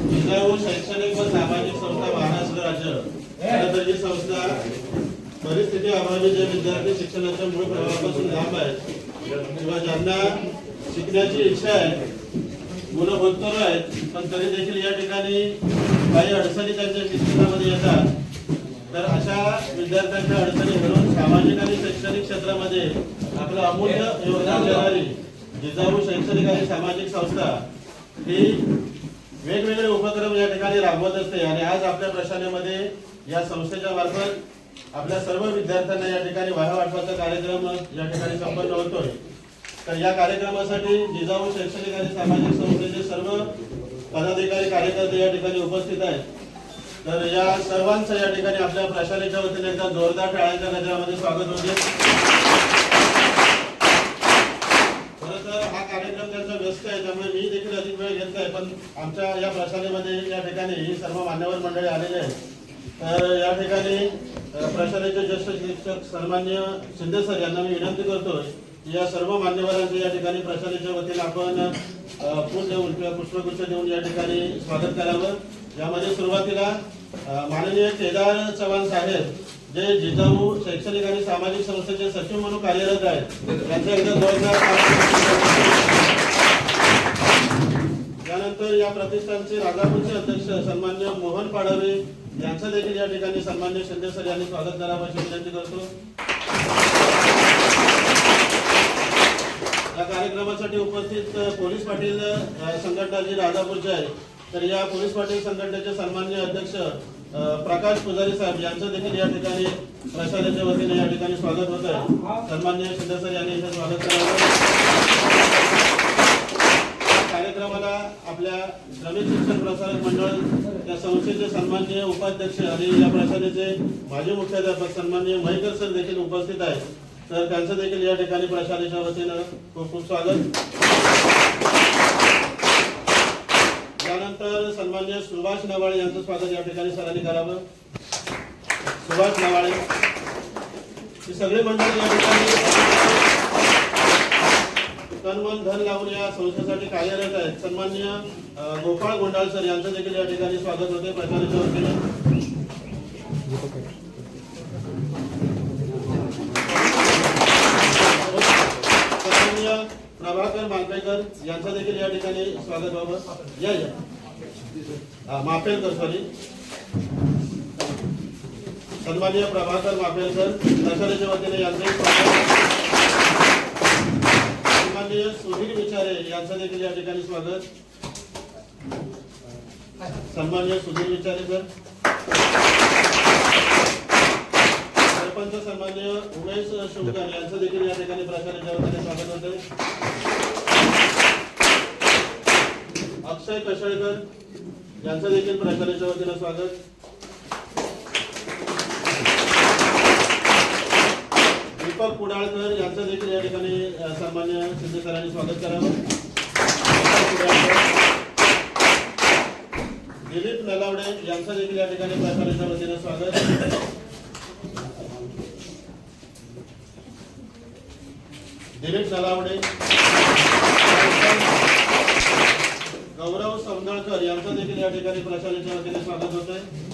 जिल्हाहून शैक्षणिक व सामाजिक संस्था महाराष्ट्र राज्य खरं ही संस्था परिस्थिती अभावी जे विद्यार्थी शिक्षणाच्या मूळ प्रभावापासून लांब आहेत किंवा ज्यांना शिकण्याची इच्छा आहे मुलं होतकरू आहेत पण तरी देखील या ठिकाणी काही अडचणी त्यांच्या शिक्षणामध्ये येतात. तर अशा विद्यार्थ्यांच्या अडचणी म्हणून सामाजिक आणि शैक्षणिक क्षेत्रामध्ये आपलं अमूल्य योगदान देणारी जिजाऊ शैक्षणिक आणि सामाजिक संस्था ही वेगवेगळे उपक्रम या ठिकाणी राबवत असते आणि आज आपल्या प्रशालेमध्ये या संस्थेच्या मार्फत आपल्या सर्व विद्यार्थ्यांना या ठिकाणी वाहा वाटपाचा कार्यक्रम या ठिकाणी संपन्न होतोय. तर या कार्यक्रमासाठी जिजाऊ शैक्षणिक आणि सामाजिक संस्थेचे सर्व पदाधिकारी कार्यकर्ते या ठिकाणी उपस्थित आहेत. तर या सर्वांचं या ठिकाणी आपल्या प्रशालेच्या वतीने एकदा जोरदार टाळ्यांच्या गजरामध्ये स्वागत होते खरं तर हा कार्यक्रम त्यांचा व्यस्त आहे त्यामुळे मी देखील अधिक वेळ घेत आहे पण आमच्या या प्रशालेमध्ये या ठिकाणी सर्व मान्यवर मंडळी आलेले आहेत. तर या ठिकाणी प्रशालेचे ज्येष्ठ शिक्षक सन्मान्य शिंदे सर यांना मी विनंती करतोय या सर्व मान्यवरांचे या ठिकाणी प्रशालेच्या वतीने आपण फूल देऊन किंवा पुष्पगुच्छ देऊन या ठिकाणी स्वागत करावं. यामध्ये सुरुवातीला माननीय केदार चव्हाण साहेब जे जिजाऊ शैक्षणिक आणि सामाजिक संस्थेचे सचिव म्हणून कार्यरत आहेत त्यांचा एकदा जोरदार यानंतर त्यानंतर या प्रतिष्ठानचे राजापूरचे अध्यक्ष सन्मान्य मोहन पाडवे यांचं देखील या ठिकाणी सन्मान्य शिंदे सर यांनी स्वागत करावं अशी विनंती करतो. या कार्यक्रमासाठी उपस्थित पोलीस पाटील संघटना जी राजापूरचे आहे तर या पोलीस पाटील संघटनेचे सन्मान्य अध्यक्ष प्रकाश पुजारी साहेब यांचं देखील या ठिकाणी प्रशालेच्या वतीने या ठिकाणी स्वागत होत आहे सन्मान्य शिंदे सर यांनी स्वागत करावं. आपल्या ग्रामीण शिक्षण प्रसारक मंडळ या संस्थेचे सन्माननीय उपाध्यक्ष आणि या प्रशालेचे माजी मुख्याध्यापक सन्माननीय महेकर सर देखील उपस्थित आहेत. तर त्यांचं देखील या ठिकाणी प्रशालेच्या वतीनं खूप खूप स्वागत. त्यानंतर सन्मान्य सुभाष नवाळे यांचं स्वागत या ठिकाणी सरांनी करावं. सुभाष नवाळे. सगळे मंडळ या ठिकाणी तन मन धन लावून या संस्थेसाठी कार्यरत आहेत. सन्मान्य गोपाळ गोंडाळ सर यांचं देखील या ठिकाणी स्वागत होते. प्रचाराच्या वतीने. सन्मान्य प्रभाकर मालपेकर यांचं देखील या ठिकाणी स्वागत व्हावं या या. हा, मापेलकर सॉरी सन्मान्य प्रभाकर मापेलकर प्रशालेच्या वतीने यांचंही स्वागत. माननीय सुधीर विचारे यांचं देखील या ठिकाणी स्वागत. सन्माननीय सुधीर विचारे सर. सरपंच सन्माननीय उमेश शुभकर यांचं देखील या ठिकाणी प्रशालेच्या वतीने स्वागत होते अक्षय कशाळकर यांचं देखील प्रकारेच्या वतीनं स्वागत. दीपक कुडाळकर यांचं देखील या ठिकाणी सन्मान्य शिंदे सरांनी स्वागत करावं. दिलीप नलावडे यांचं देखील या ठिकाणी प्रशालेच्या वतीने स्वागत. दिलीप नलावडे गौरव सौंदळकर यांचं देखील या ठिकाणी प्रशालेच्या वतीने स्वागत होत आहे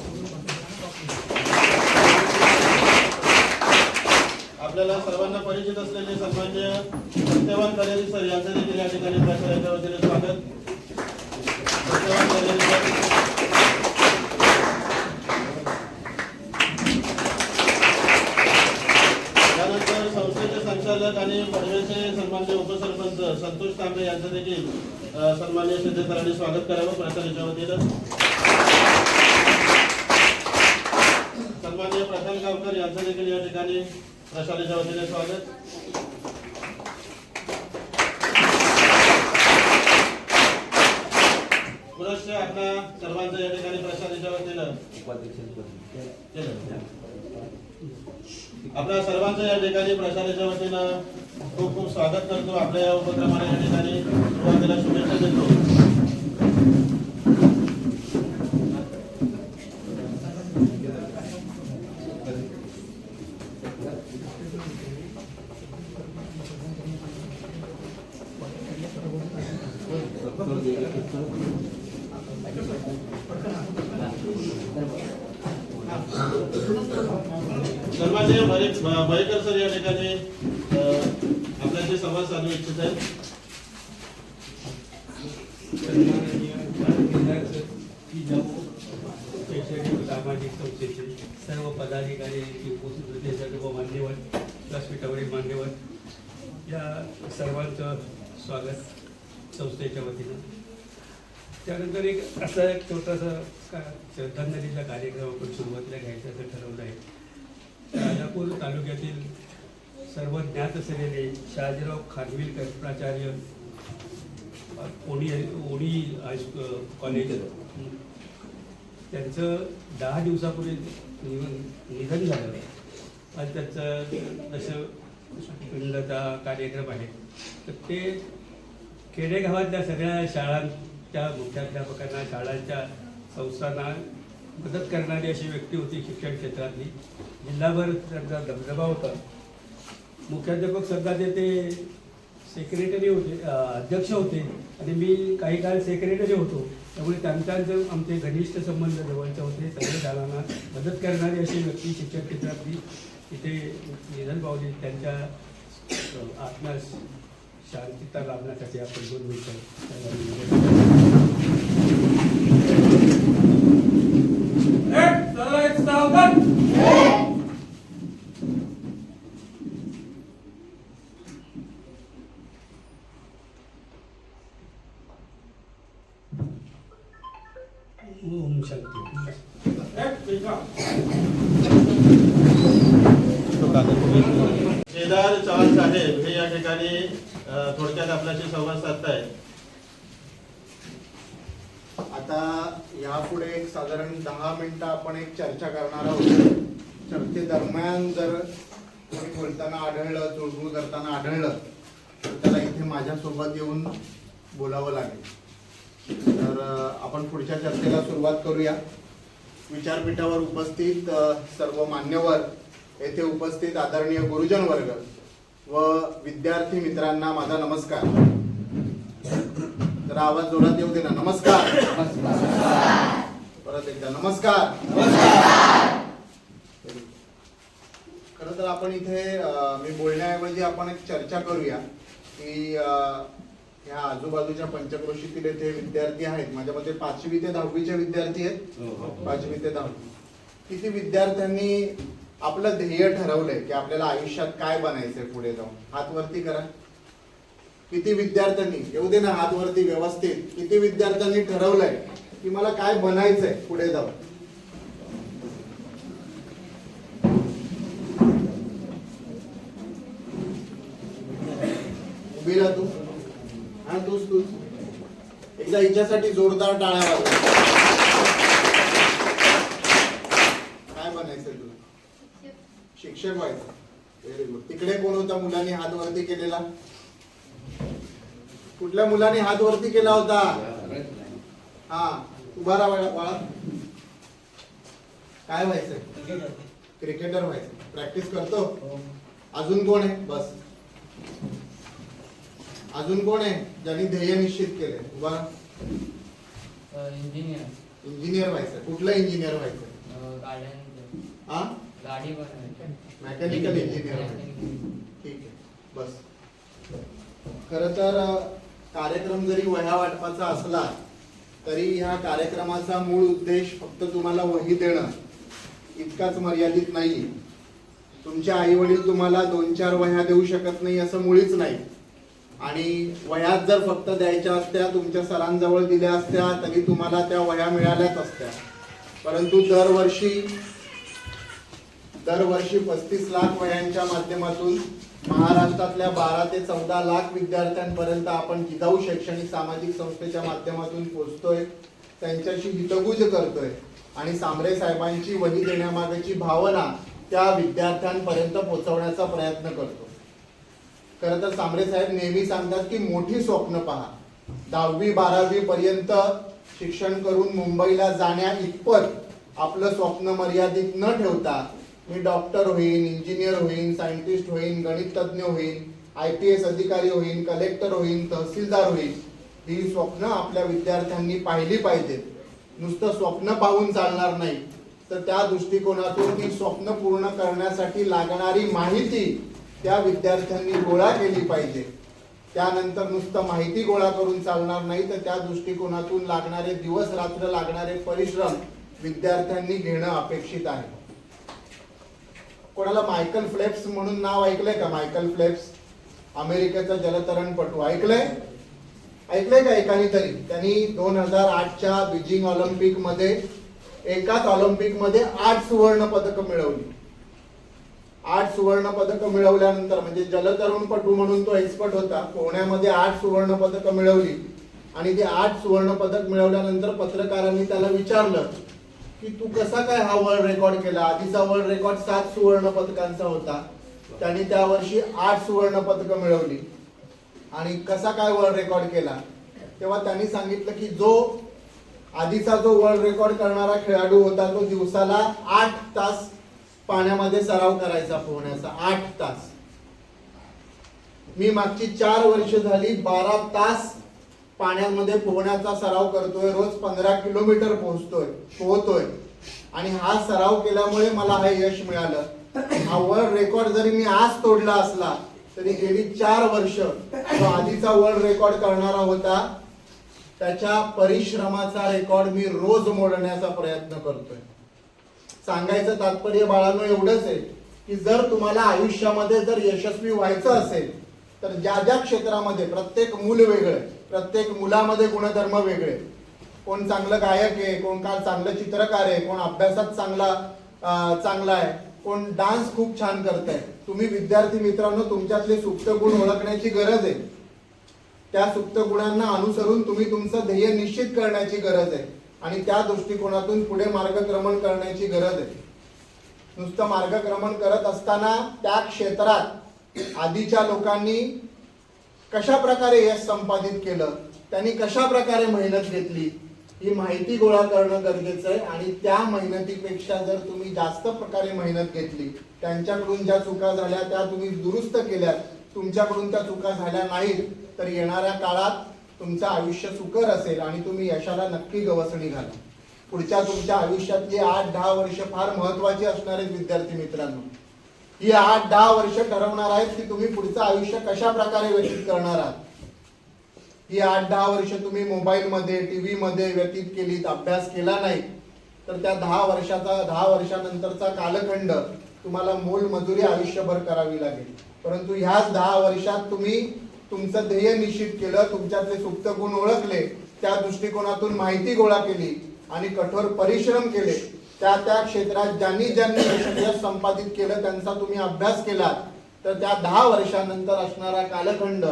आपल्याला सर्वांना परिचित असलेले सन्मान्य सत्यवान कलेरी सर यांचं देखील या ठिकाणी प्रशालेच्या वतीने स्वागत. सत्यवान कलेरी सर. त्यानंतर संस्थेचे संचालक आणि पडवेचे सन्मान्य उपसरपंच संतोष तांबे यांचं देखील सन्मान्य शिंदे स्वागत करावं प्रशालेच्या वतीनं सन्मान्य प्रशांत गावकर यांचं देखील या ठिकाणी प्रशालेच्या वतीने स्वागत. पुरस्कार आपल्या सर्वांचं या ठिकाणी प्रशालेच्या वतीनं आपल्या सर्वांचं या ठिकाणी प्रशालेच्या वतीनं खूप खूप स्वागत करतो. आपल्या या उपक्रमाला या ठिकाणी सुरुवातीला शुभेच्छा देतो. सर या ठिकाणी. अं, आपल्याशी संवाद साधू इच्छित आहेत. सामाजिक संस्थेचे सर्व पदाधिकारी उपस्थित होते सर्व मान्यवर व्यासपीठावरील मान्यवर या सर्वांचं स्वागत संस्थेच्या वतीनं. त्यानंतर एक असा एक छोटासा का श्रद्धांजलीचा कार्यक्रम आपण सुरुवातीला घ्यायचा असं ठरवलं आहे. राजापूर तालुक्यातील सर्व ज्ञात असलेले शहाजीराव खानविलकर प्राचार्य ओणी ओणी हायस्कू कॉलेज. त्यांचं दहा दिवसापूर्वी निधन निधन झालं. त्यांचं त्याचं पिंडचा कार्यक्रम आहे तर ते खेडेगावातल्या सगळ्या शाळांच्या मुख्याध्यापकांना शाळांच्या संस्थांना मदत करणारी अशी व्यक्ती होती शिक्षण क्षेत्रातली. जिल्हाभर त्यांचा दबदबा होता. मुख्याध्यापक संघाचे ते सेक्रेटरी होते अध्यक्ष होते. आणि मी काही काळ सेक्रेटरी होतो. त्यामुळे त्यांच्याचं आमचे घनिष्ठ संबंध जवळचे होते. सगळे शाळांना मदत करणारी अशी व्यक्ती शिक्षण क्षेत्रातली. इथे निधन पावली. त्यांच्या आत्मा आत्म्यास शांतता लाभण्यासाठी आपण दोन मिनिटं. त्यांना निवेदन ओम शांती केदार चव्हाण साहेब हे या ठिकाणी अं, थोडक्यात आपल्याशी संवाद साधतायत आता यापुढे एक साधारण दहा मिनिटं आपण एक चर्चा करणार आहोत चर्चे दरम्यान जर कोणी बोलताना आढळलं चुळबुळ करताना आढळलं तर त्याला इथे माझ्यासोबत येऊन बोलावं लागेल तर अं, आपण पुढच्या चर्चेला सुरुवात करूया विचारपीठावर उपस्थित सर्व मान्यवर येथे उपस्थित आदरणीय गुरुजन वर्ग व विद्यार्थी मित्रांना माझा नमस्कार. तर आवाज जोरात येऊ दे ना. नमस्कार. परत एकदा नमस्कार. खर तर आपण इथे मी बोलण्याऐवजी आपण एक चर्चा करूया की ह्या आजूबाजूच्या पंचक्रोशीतील येथे विद्यार्थी आहेत. माझ्या मते पाचवी ते दहावीचे विद्यार्थी आहेत. पाचवी ते दहावी. किती विद्यार्थ्यांनी आपलं ध्येय ठरवलंय की आपल्याला आयुष्यात काय बनायचंय पुढे जाऊन? हात वरती करा. किती विद्यार्थ्यांनी येऊ दे ना हात वरती व्यवस्थित किती विद्यार्थ्यांनी ठरवलंय की मला काय बनायचंय पुढे जाऊन? उभी तू. हा तूच तूच. एकदा हिच्यासाठी जोरदार टाळ्या वाजवा. काय बनायचंय तुला? शिक्षक व्हायचं. व्हेरी गुड तिकडे कोण होता मुलांनी हात वरती केलेला? कुठल्या मुलाने हात वरती केला होता? हा उभा राहा बाळा बाळा. काय व्हायचंय? क्रिकेटर व्हायचं. प्रॅक्टिस करतो? अजून कोण आहे? बस. अजून कोण आहे ज्यांनी ध्येय निश्चित केलंय? उभा. इंजिनियर इंजिनियर व्हायचं कुठलं इंजिनियर व्हायचं गाड्यांचं हा? गाडी बनवायची. मेकॅनिकल इंजिनियर व्हायचं ठीक आहे. बस. खर तर अ, कार्यक्रम जरी वह्या वाटपाचा असला तरी ह्या कार्यक्रमाचा मूळ उद्देश फक्त तुम्हाला वही देणं इतकाच मर्यादित नाही तुमचे आई वडील तुम्हाला दोन चार वह्या देऊ शकत नाही असं मुळीच नाही. आणि वयात जर फक्त द्यायच्या असत्या तुमच्या सरांजवळ दिल्या असत्या तरी तुम्हाला त्या वह्या मिळाल्याच असत्या. परंतु दरवर्षी दरवर्षी पस्तीस लाख वयांच्या माध्यमातून महाराष्ट्रातल्या बारा ते चौदा लाख विद्यार्थ्यांपर्यंत आपण जिजाऊ शैक्षणिक सामाजिक संस्थेच्या माध्यमातून पोचतोय त्यांच्याशी हितगुज करतोय आणि सांबरे साहेबांची वही देण्यामागची भावना त्या विद्यार्थ्यांपर्यंत पोहोचवण्याचा प्रयत्न करतो खरं तर सांबरे साहेब नेहमी सांगतात की मोठी स्वप्न पहा. दहावी बारावी पर्यंत शिक्षण करून मुंबईला जाण्या इतपत आपलं स्वप्न मर्यादित न ठेवता मी डॉक्टर होईन इंजिनियर होईन सायंटिस्ट होईन गणित तज्ज्ञ होईन आय पी एस अधिकारी होईन कलेक्टर होईन तहसीलदार होईन. ही स्वप्न आपल्या विद्यार्थ्यांनी पाहिली पाहिजेत. नुसतं स्वप्न पाहून चालणार नाही. तर त्या दृष्टिकोनातून ती स्वप्न पूर्ण करण्यासाठी लागणारी माहिती त्या विद्यार्थ्यांनी गोळा केली पाहिजे. त्यानंतर नुसतं माहिती गोळा करून चालणार नाही तर त्या दृष्टिकोनातून लागणारे दिवस रात्र लागणारे परिश्रम विद्यार्थ्यांनी घेणं अपेक्षित आहे. कोणाला मायकल फ्लेप्स म्हणून नाव ऐकलंय का? मायकल फ्लेप्स अमेरिकेचा जलतरणपटू. ऐकलंय? ऐकलंय का एकाने तरी? त्यांनी दोन हजार आठच्या बीजिंग ऑलिम्पिकमध्ये एकाच ऑलिम्पिकमध्ये आठ सुवर्ण पदकं मिळवली. आठ सुवर्ण पदक मिळवल्यानंतर म्हणजे जलतरुणपटू म्हणून तो एक्सपर्ट होता पोहण्यामध्ये आठ सुवर्ण पदक मिळवली. आणि ते आठ सुवर्ण पदक मिळवल्यानंतर पत्रकारांनी त्याला विचारलं की तू कसा काय हा वर्ल्ड रेकॉर्ड केला? आधीचा वर्ल्ड रेकॉर्ड सात सुवर्ण पदकांचा होता. त्यांनी त्या वर्षी आठ सुवर्ण पदकं मिळवली. आणि कसा काय वर्ल्ड रेकॉर्ड केला? तेव्हा त्यांनी सांगितलं की जो आधीचा जो वर्ल्ड रेकॉर्ड करणारा खेळाडू होता तो दिवसाला आठ तास पाण्यामध्ये सराव करायचा पोहण्याचा. आठ तास. मी मागची चार वर्ष झाली बारा तास पाण्यामध्ये पोहण्याचा सराव करतोय. रोज पंधरा किलोमीटर पोहोचतोय पोहतोय. आणि हा सराव केल्यामुळे मला हे यश मिळालं. हा वर्ल्ड रेकॉर्ड जरी मी आज तोडला असला तरी गेली चार वर्ष जो आधीचा वर्ल्ड रेकॉर्ड करणारा होता त्याच्या परिश्रमाचा रेकॉर्ड मी रोज मोडण्याचा प्रयत्न करतोय. सांगायचं तात्पर्य बाळांनो एवढंच आहे की जर तुम्हाला आयुष्यामध्ये जर यशस्वी व्हायचं असेल तर ज्या ज्या क्षेत्रामध्ये प्रत्येक मूल वेगळं प्रत्येक मुलामध्ये गुणधर्म वेगळे कोण चांगलं गायक आहे कोण का चांगलं चित्रकार आहे कोण अभ्यासात चांगला चांगला आहे कोण डान्स खूप छान करत आहे. तुम्ही विद्यार्थी मित्रांनो तुमच्यातले सुप्त गुण ओळखण्याची गरज आहे. त्या सुप्त गुणांना अनुसरून तुम्ही तुमचं ध्येय निश्चित करण्याची गरज आहे. आणि त्या दृष्टिकोनातून पुढे मार्गक्रमण करण्याची गरज आहे. नुसतं मार्गक्रमण करत असताना त्या क्षेत्रात आधीच्या लोकांनी कशा प्रकारे यश संपादित केलं त्यांनी कशा प्रकारे मेहनत घेतली ही माहिती गोळा करणं गरजेचं आहे. आणि त्या मेहनतीपेक्षा जर तुम्ही जास्त प्रकारे मेहनत घेतली त्यांच्याकडून ज्या चुका झाल्या त्या तुम्ही दुरुस्त केल्या तुमच्याकडून त्या चुका झाल्या नाहीत तर येणाऱ्या काळात तुमचं आयुष्य सुकर असेल आणि तुम्ही यशाला नक्की गवसणी घाला. पुढच्या तुमच्या आयुष्यातली आठ दहा वर्ष फार महत्वाची असणार आहेत विद्यार्थी मित्रांनो. ही आठ दहा वर्ष ठरवणार आहेत की तुम्ही पुढचं आयुष्य कशा प्रकारे व्यतीत करणार आहात? ही आठ दहा वर्ष तुम्ही मोबाईल मध्ये टीव्ही मध्ये व्यतीत केलीत अभ्यास केला नाही तर त्या दहा वर्षाचा दहा वर्षानंतरचा कालखंड तुम्हाला मोल मजुरी आयुष्यभर करावी लागेल. परंतु ह्याच दहा वर्षात तुम्ही तुमचं ध्येय निश्चित केलं तुमच्यातले सुप्त गुण ओळखले त्या दृष्टिकोनातून माहिती गोळा केली आणि कठोर परिश्रम केले. त्या त्या क्षेत्रात ज्यांनी ज्यांनी यश संपादित केलं त्यांचा तुम्ही अभ्यास केला तर त्या दहा वर्षानंतर असणारा कालखंड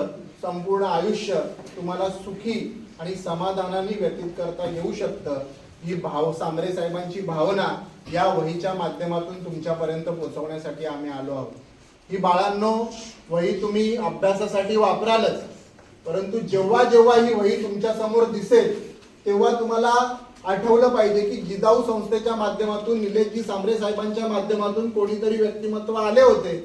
संपूर्ण आयुष्य तुम्हाला सुखी आणि समाधानाने व्यतीत करता येऊ शकतं. ही भाव सांबरे साहेबांची भावना या वहीच्या माध्यमातून तुमच्यापर्यंत पोहोचवण्यासाठी आम्ही आलो आहोत. ही बाळांनो वही तुम्ही अभ्यासासाठी वापरालच. परंतु जेव्हा जेव्हा ही वही तुमच्यासमोर दिसेल तेव्हा तुम्हाला आठवलं पाहिजे की जिजाऊ संस्थेच्या माध्यमातून निलेशजी सांबरे साहेबांच्या माध्यमातून कोणीतरी व्यक्तिमत्व आले होते.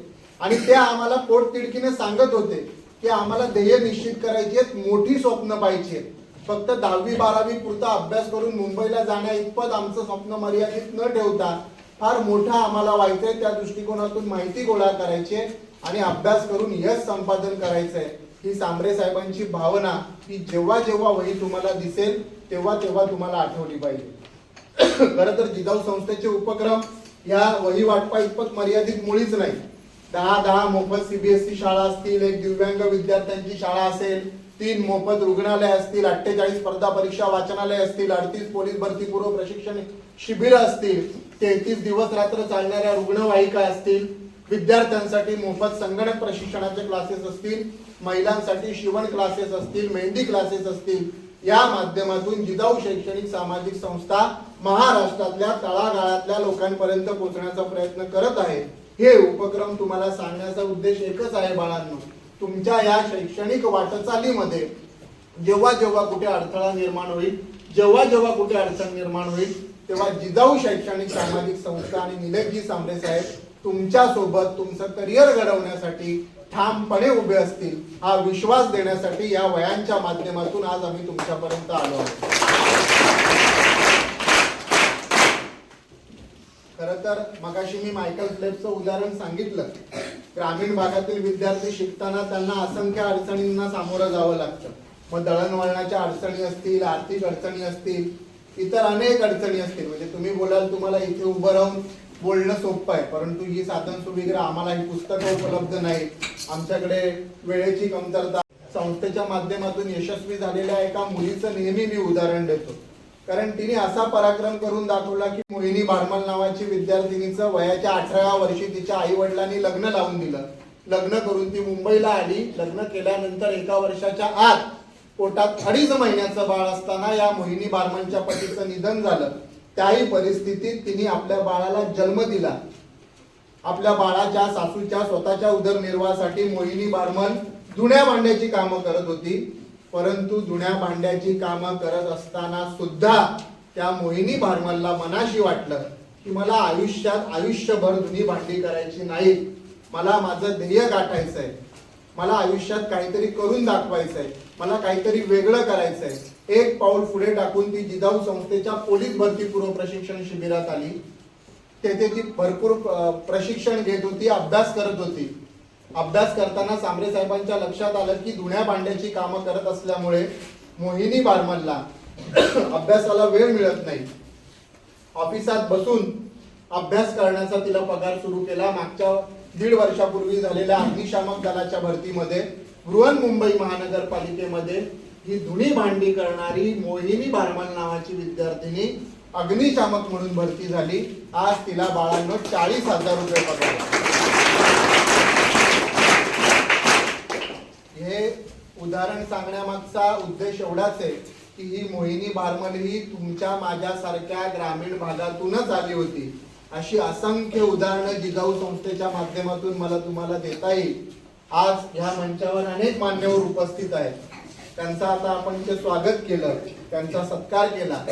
आणि ते आम्हाला पोटतिडकीने सांगत होते की आम्हाला ध्येय निश्चित करायची आहेत मोठी स्वप्न पाहिजे. फक्त दहावी बारावी पुरता अभ्यास करून मुंबईला जाण्या इतपत आमचं स्वप्न मर्यादित न ठेवता फार मोठा आम्हाला व्हायचंय त्या दृष्टिकोनातून माहिती गोळा करायची आहे आणि अभ्यास करून यश संपादन करायचंय ही सांबरे साहेबांची भावना ही जेव्हा जेव्हा वही तुम्हाला दिसेल तेव्हा तेव्हा तुम्हाला आठवली पाहिजे. खरं तर जिजाऊ संस्थेचे उपक्रम या वही वाटपा इतपत मर्यादित मुळीच नाही. दहा दहा मोफत सीबीएसई शाळा असतील एक दिव्यांग विद्यार्थ्यांची शाळा असेल तीन मोफत रुग्णालय असतील अठ्ठेचाळीस स्पर्धा परीक्षा वाचनालय असतील अडतीस पोलीस भरती पूर्व प्रशिक्षण शिबिर असतील तेहतीस दिवस रात्र चालणाऱ्या रुग्णवाहिका असतील विद्यार्थ्यांसाठी मोफत संगणक प्रशिक्षणाचे क्लासेस असतील महिलांसाठी शिवण क्लासेस असतील मेहंदी क्लासेस असतील या माध्यमातून जिजाऊ शैक्षणिक सामाजिक संस्था महाराष्ट्रातल्या तळागाळातल्या लोकांपर्यंत पोहोचण्याचा प्रयत्न करत आहे हे उपक्रम तुम्हाला सांगण्याचा उद्देश एकच आहे बाळांनो. तुमच्या या शैक्षणिक वाटचालीमध्ये जेव्हा जेव्हा कुठे अडथळा निर्माण होईल जेव्हा जेव्हा कुठे अडचण निर्माण होईल तेव्हा जिजाऊ शैक्षणिक सामाजिक संस्था आणि निलेशजी सांबरे साहेब तुमच्यासोबत तुमचं करिअर घडवण्यासाठी ठामपणे उभे असतील हा विश्वास देण्यासाठी या वयांच्या माध्यमातून आज आम्ही तुमच्यापर्यंत आलो आहोत. खरं तर मगाशी मी मायकल फ्लेपचं उदाहरण सांगितलं. ग्रामीण भागातील विद्यार्थी शिकताना त्यांना असंख्य अडचणींना सामोरं जावं लागतं. मग दळणवळणाच्या अडचणी असतील आर्थिक अडचणी असतील इतर अनेक अडचणी असतील. म्हणजे तुम्ही बोलाल तुम्हाला इथे उभं राहून बोलणं सोपं आहे. परंतु ही साधन सुविधा आम्हाला ही पुस्तकं उपलब्ध नाही आमच्याकडे वेळेची कमतरता संस्थेच्या माध्यमातून यशस्वी झालेल्या एका मुलीचं नेहमी मी उदाहरण देतो. कारण तिने असा पराक्रम करून दाखवला की मोहिनी बारमल नावाची विद्यार्थिनीचं वयाच्या अठराव्या वर्षी तिच्या आई वडिलांनी लग्न लावून दिलं. लग्न करून ती मुंबईला आली. लग्न केल्यानंतर एका वर्षाच्या आत पोटात अडीच महिन्याचं बाळ असताना या मोहिनी बारमलच्या पतीचं निधन झालं. त्याही परिस्थितीत तिने आपल्या बाळाला जन्म दिला. आपल्या बाळाच्या सासूच्या स्वतःच्या उदरनिर्वाहासाठी मोहिनी बारमन जुन्या भांड्याची कामं करत होती. परंतु जुन्या भांड्याची कामं करत असताना सुद्धा त्या मोहिनी भारमलला मनाशी वाटलं की मला आयुष्यात आयुष्यभर जुनी भांडी करायची नाही. मला माझं ध्येय गाठायचं आहे मला आयुष्यात काहीतरी करून दाखवायचं आहे मला काहीतरी वेगळं करायचं आहे एक पाऊल पुढे टाकून ती जिजाऊ संस्थेच्या पोलीस भरतीपूर्व प्रशिक्षण शिबिरात आली. तेथे ती भरपूर प्रशिक्षण घेत होती अभ्यास करत होती. अभ्यास करताना सांबरे साहेबांच्या लक्षात आलं की धुण्या भांड्याची कामं करत असल्यामुळे मोहिनी बारमलला अभ्यासाला वेळ मिळत नाही. ऑफिसात बसून अभ्यास करण्याचा तिला पगार सुरू केला. मागच्या दीड वर्षापूर्वी झालेल्या अग्निशामक दलाच्या भरतीमध्ये बृहन्मुंबई महानगरपालिकेमध्ये ही धुणी भांडी करणारी मोहिनी बारमल नावाची विद्यार्थिनी अग्निशामक म्हणून भरती झाली. आज तिला बाळांनो चाळीस हजार रुपये पगार आहे. हे उदाहरण सांगण्यामागचा उद्देश एवढाच आहे की ही मोहिनी बारमल ही तुमच्या माझ्यासारख्या ग्रामीण भागातूनच आली होती. अशी असंख्य उदाहरणं जिजाऊ संस्थेच्या माध्यमातून मला तुम्हाला देता येईल. आज ह्या मंचावर अनेक मान्यवर उपस्थित आहेत. त्यांचा आता आपण ते स्वागत केलं त्यांचा सत्कार केला.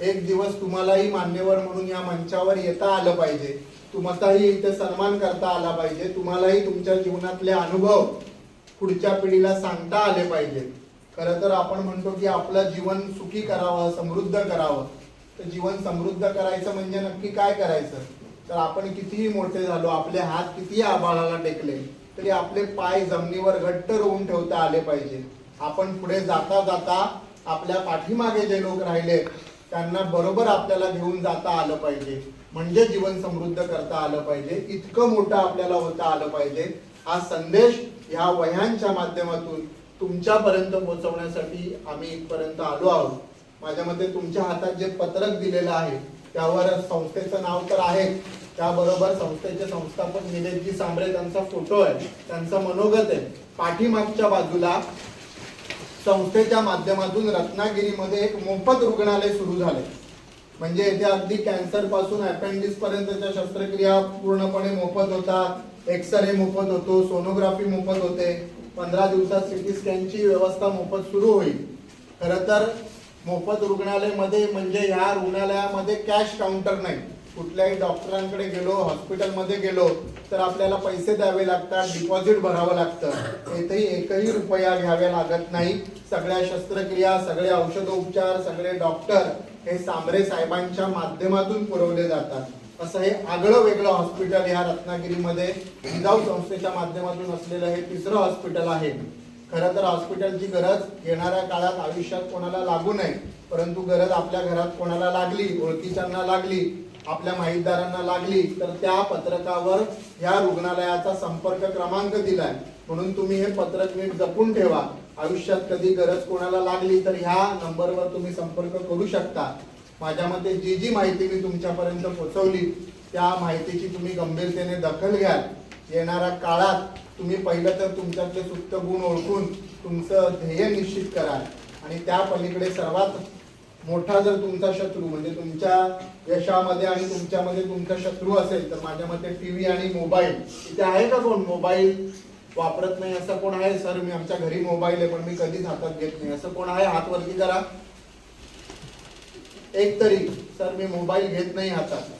एक दिवस तुम्हालाही मान्यवर म्हणून या मंचावर येता आलं पाहिजे. तुम्हालाही इथे सन्मान करता आला पाहिजे. तुम्हालाही तुमच्या जीवनातले अनुभव पुढच्या पिढीला सांगता आले पाहिजेत. खरं तर आपण म्हणतो की आपलं जीवन सुखी करावं समृद्ध करावं. तर जीवन समृद्ध करायचं म्हणजे नक्की काय करायचं? तर आपण कितीही मोठे झालो आपले हात कितीही आभाळाला टेकले तरी आपले पाय जमिनीवर घट्ट रोवून ठेवता आले पाहिजे. आपण पुढे जाता जाता आपल्या पाठीमागे जे लोक राहिले त्यांना बरोबर आपल्याला घेऊन जाता आलं पाहिजे. म्हणजे जीवन समृद्ध करता आलं पाहिजे. इतकं मोठं आपल्याला होता आलं पाहिजे. हा संदेश ह्या वह्यांच्या माध्यमातून तुमच्यापर्यंत पोहोचवण्यासाठी आम्ही इथपर्यंत आलो आहोत. माझ्या मते तुमच्या हातात जे पत्रक दिलेलं आहे त्यावर संस्थेचं नाव तर आहे. त्याबरोबर संस्थेचे संस्थापक निलेशजी सांबरे त्यांचा फोटो आहे त्यांचं मनोगत आहे. पाठीमागच्या बाजूला संस्थेच्या माध्यमातून रत्नागिरीमध्ये एक मोफत रुग्णालय सुरू झाले म्हणजे येथे अगदी कॅन्सरपासून अपेंडिक्स पर्यंतच्या शस्त्रक्रिया पूर्णपणे मोफत होतात. एक्सरे मोफत होतो सोनोग्राफी मोफत होते. पंधरा दिवसात सिटी स्कॅनची व्यवस्था मोफत सुरू होईल. खरं तर मोफत रुग्णालयमध्ये म्हणजे ह्या रुग्णालयामध्ये कॅश काउंटर नाही. कुठल्याही डॉक्टरांकडे गेलो हॉस्पिटलमध्ये गेलो तर आपल्याला पैसे द्यावे लागतात डिपॉझिट भरावं लागतं. येथेही एकही रुपया घ्यावे लागत नाही. सगळ्या शस्त्रक्रिया सगळे औषधोपचार सगळे डॉक्टर हे सांबरे साहेबांच्या माध्यमातून पुरवले जातात. असं हे आगळं वेगळं हॉस्पिटल ह्या रत्नागिरीमध्ये जिजाऊ संस्थेच्या माध्यमातून असलेलं हे तिसरं हॉस्पिटल आहे. खरं तर हॉस्पिटलची गरज येणाऱ्या काळात आयुष्यात कोणाला लागू नये परंतु गरज आपल्या घरात कोणाला लागली ओळखीच्यांना लागली आपल्या माहितदारांना लागली तर त्या पत्रकावर या रुग्णालयाचा संपर्क क्रमांक दिलाय. म्हणून तुम्ही हे पत्रक नीट जपून ठेवा. आयुष्यात कधी गरज कोणाला लागली तर ह्या नंबरवर तुम्ही संपर्क करू शकता. माझ्या मते जी जी माहिती मी तुमच्यापर्यंत पोचवली त्या माहितीची तुम्ही गंभीरतेने दखल घ्याल. येणाऱ्या काळात तुम्ही पहिलं तर तुमच्यातले सुप्त गुण ओळखून तुमचं ध्येय निश्चित करा आणि त्या पलीकडे सर्वात मोठा जर तुमचा शत्रू म्हणजे तुमच्या यशामध्ये आणि तुमच्यामध्ये तुमचा शत्रू असेल तर माझ्या मते टी व्ही आणि मोबाईल. इथे आहे का कोण? मोबाईल वापरत नाही असं कोण आहे? सर मी आमच्या घरी मोबाईल आहे पण मी कधीच हातात घेत नाही. असं कोण आहे? हात वरती करा एक तरी. सर मी मोबाईल घेत नाही हातात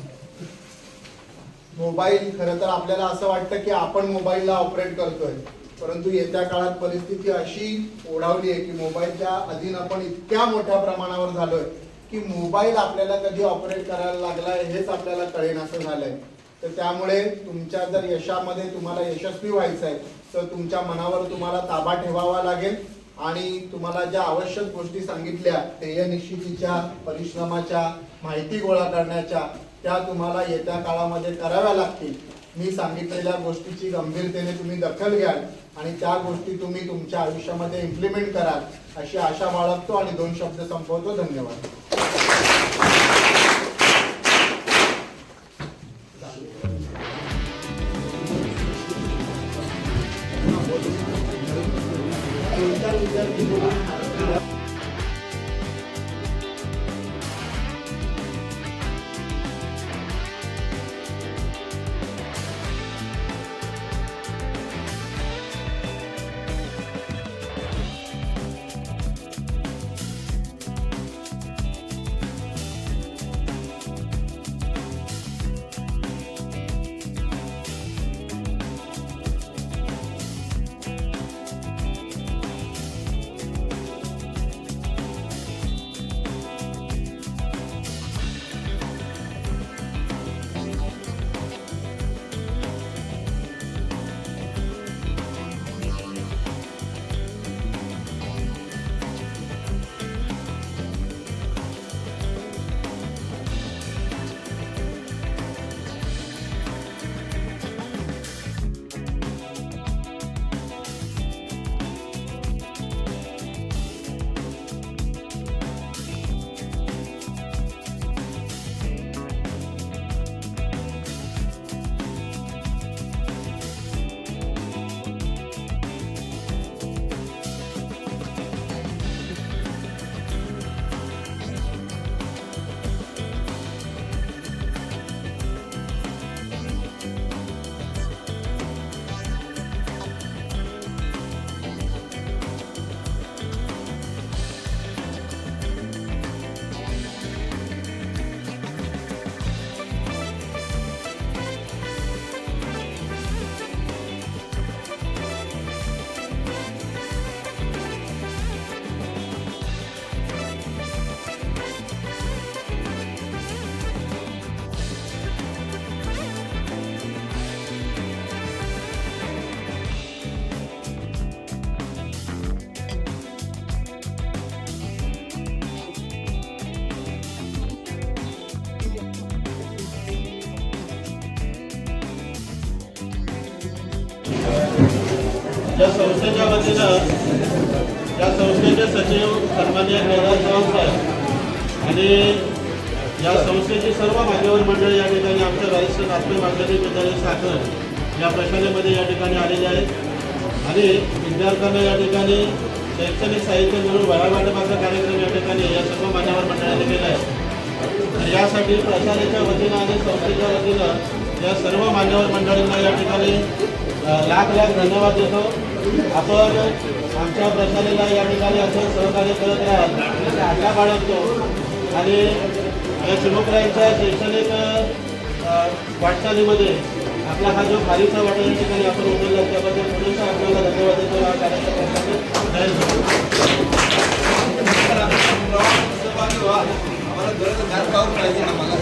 मोबाईल खरं तर आपल्याला असं वाटतं की आपण मोबाईलला ऑपरेट करतोय. परंतु येत्या काळात परिस्थिती अशी ओढावली आहे की मोबाईलच्या अधीन आपण इतक्या मोठ्या प्रमाणावर झालोय की मोबाईल आपल्याला कधी ऑपरेट करायला लागला हेच आपल्याला कळेन असं झालंय. तर त्यामुळे तुमच्या जर यशामध्ये तुम्हाला यशस्वी व्हायचं आहे तर तुमच्या मनावर तुम्हाला ताबा ठेवावा लागेल. आणि तुम्हाला ज्या आवश्यक गोष्टी सांगितल्या ध्येय निश्चितीच्या परिश्रमाच्या माहिती गोळा करण्याच्या त्या तुम्हाला येत्या काळामध्ये कराव्या लागतील. मी सांगितलेल्या गोष्टीची गंभीरतेने तुम्ही दखल घ्याल आणि त्या गोष्टी तुम्ही तुमच्या आयुष्यामध्ये इम्प्लिमेंट कराल. अशी आशा बाळगतो आणि दोन शब्द संपवतो. धन्यवाद. संस्थेच्या वतीनं या संस्थेचे सचिव सन्मान्य केदार साहेब आणि या संस्थेची सर्व मान्यवर मंडळी या ठिकाणी आमच्या राजस्थान आत्मे माध्यमिक विद्यालय साखर या प्रशालेमध्ये या ठिकाणी आलेले आहेत आणि विद्यार्थ्यांना या ठिकाणी शैक्षणिक साहित्य म्हणून वयावाटपाचा कार्यक्रम या ठिकाणी या सर्व मान्यवर मंडळाने केला आहे. यासाठी प्रशालेच्या वतीनं आणि संस्थेच्या वतीनं या सर्व मान्यवर मंडळींना या ठिकाणी लाख लाख धन्यवाद देतो. आपण आमच्या प्रशालेला या ठिकाणी असं सहकार्य करत राहाल. म्हणजे आशा बाळगतो. आणि या शिवकरांच्या शैक्षणिक वाटचालीमध्ये आपला हा जो खालीचा वाटा या ठिकाणी आपण उतरला त्याबद्दल पुरेसा आपल्याला धन्यवाद देतो. हा कार्यक्रम आम्हाला गरज पाहिजे आम्हाला.